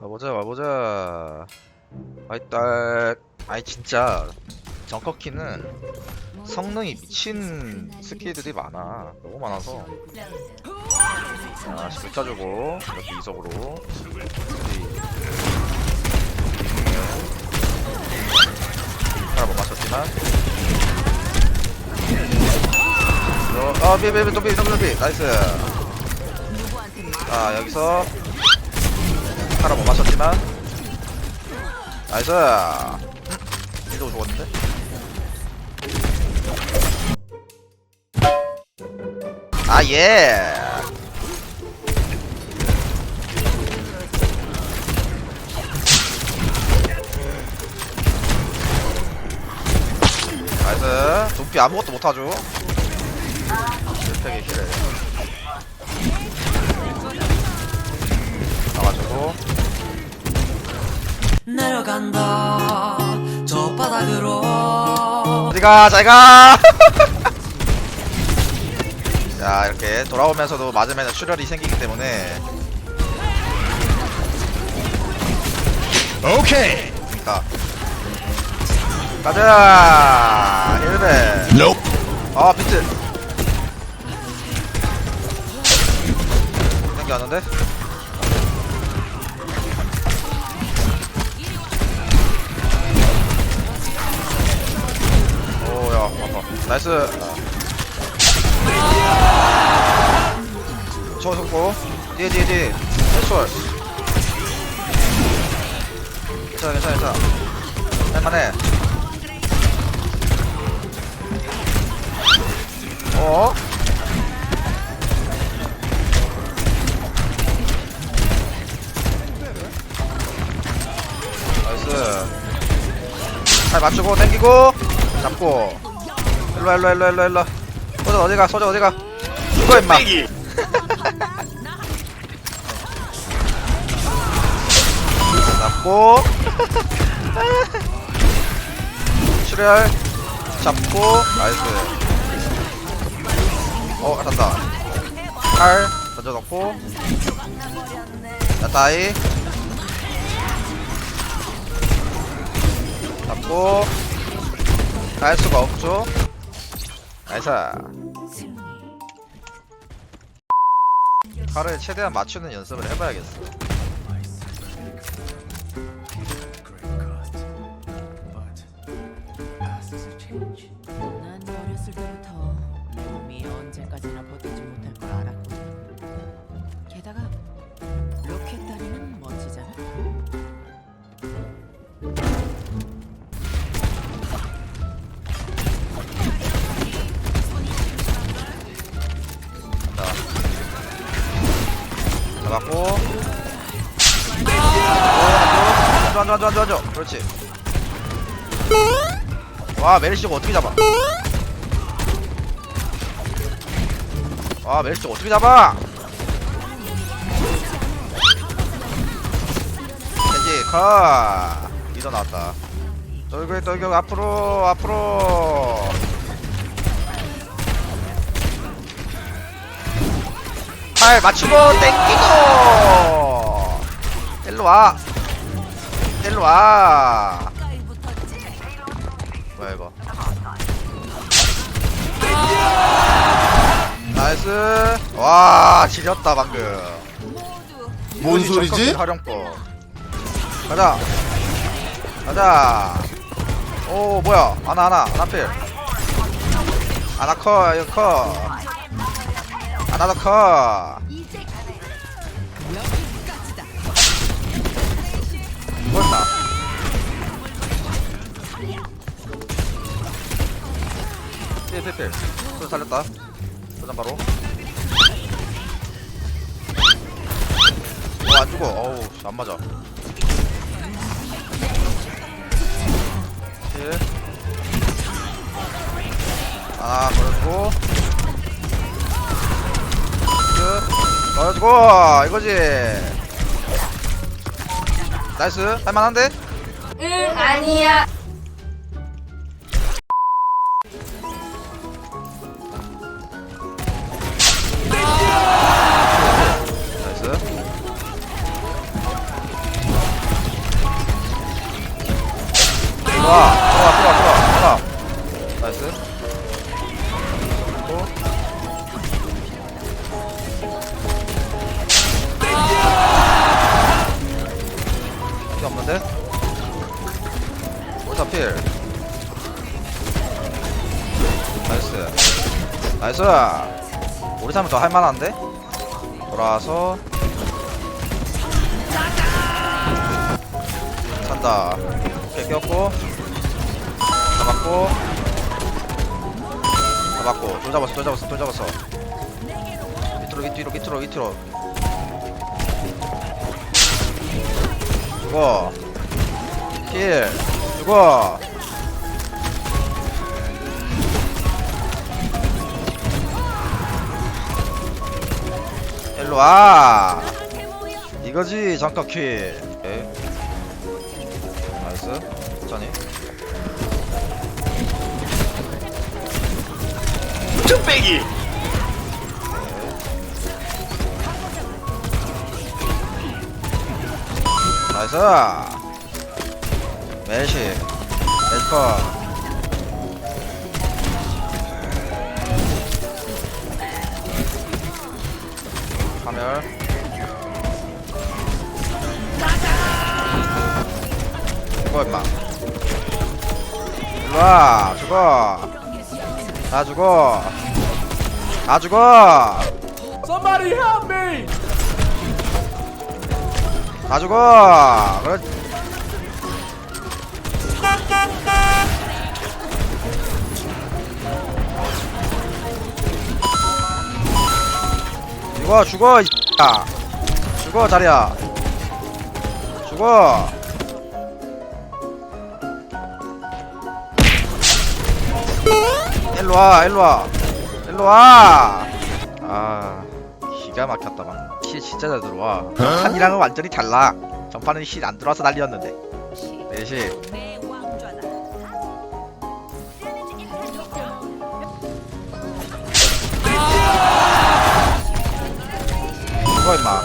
가보자 가보자. 아이 딸. 아이 진짜. 정커키는 성능이 미친 스킬들이 많아. 너무 많아서. 자 시글 짜주고 이렇게 이석으로. 하나 못 맞췄지만. 어, 아, 비, 비, 비, 또 비, 또 비, 또 비. 나이스. 자, 여기서 하나 못 맞췄지만 나이스. 음, 이도 죽었는데? 아, 예. 나이스. 도피 아무것도 못하죠. 실패기. 나 간다. 저 바닥으로. 어디가? 잘가! 자 이렇게 돌아오면서도 맞으면 출혈이 생기기 때문에. 오케이. 자. 가자! 힐베 Nope. 아 비트. 생겨왔는데 오야 아파 나이스. 저 속고 뒤에 뒤에 뒤에. 해솔 괜찮아 괜찮아 괜찮아. 할만해 어? 나이스. 잘 맞추고 당기고 잡고. 일로와 일로와 일로와 일로와 일로와. 소저 어디가 소저 어디가? 죽어 임마. 잡고. 출혈. 잡고. 나이스. 어 간다. 칼 던져놓고. 야따이. 잡고 갈 수가 없죠? 나이스. 칼을 최대한 맞추는 연습을 해봐야겠어 앉아 앉아 앉아 앉아 앉아 그렇지. 와 메리시가 어떻게 잡아? 와 메리시가 어떻게 잡아? 겐지 컷. 리더 나왔다. 돌격 돌격 앞으로 앞으로. 팔 맞추고 땡기고. 일로와 일로 와. 뭐야 이거? 나이스. 와 지렸다 방금. 뭔 소리지? 활용법. 가자. 가자. 오 뭐야? 하나 하나 하나 필. 하나 커 이거 커. 하나 더커 필필필 또 살렸다. 도전 바로. 어 안 죽어. 어우 씨, 안 맞아. 필 하나 걸어주고. 끝 걸어주고. 이거지. 나이스. 할만한데? 응 아니야 필 나이스. 나이스. 우리 사면 더 할만한데? 돌아와서. 찬다. 오케이 꼈고. 잡았고. 잡았고. 돌 잡았어 돌 잡았어 돌 잡았어. 밑으로 밑으로 밑으로 밑으로. 죽어 킬 죽어 일로와. 이거지 잠깐 킬. 오케이 나이스. 천천히. 뚝배기 나이스 메시 메시커 파멸. 죽어 임마. 일로와 죽어. 다 죽어. 다 죽어. Somebody help me! 다 죽어. 그렇 죽어 죽어 이 야. 죽어 자리야. 죽어. 일로와 일로와. 일로와. 아 기가 막혔다 막힐 진짜 잘 들어와. 전판이랑은 완전히 달라. 전판은 힐안 들어와서 난리였는데. 내시 죽어 임마.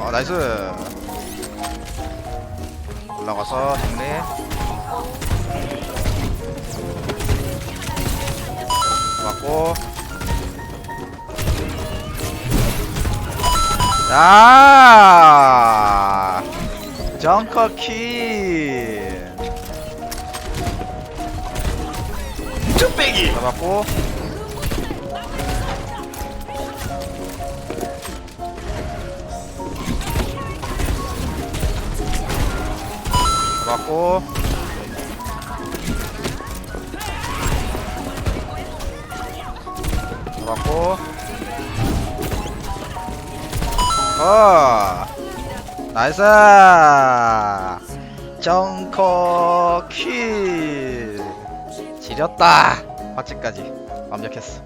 어 나이스. 올라가서 정리. 맞고. 야! 정커키 뚝배기. 잡았고. 잡았고. 잡았고. 어 나이스. 정커 킬 지렸다. 마치까지 완벽했어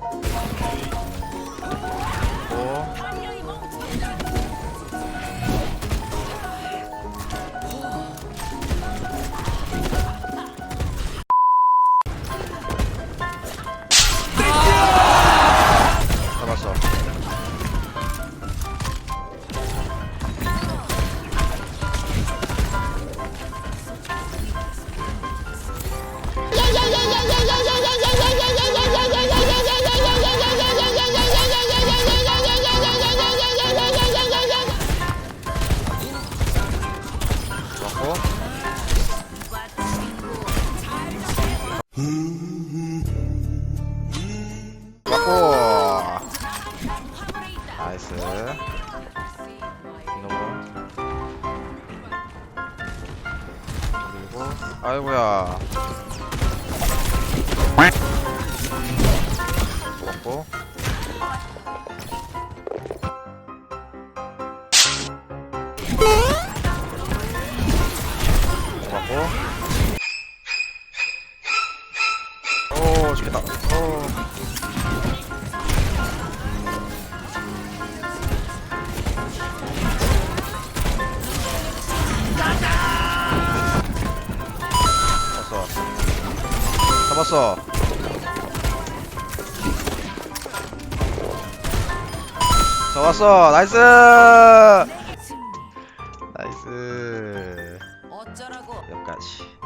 잡았고. 나이스. 이놈 그리고 아이고야. 잡았고 잡았어. 잡았어. 나이스. 나이스? 여기까지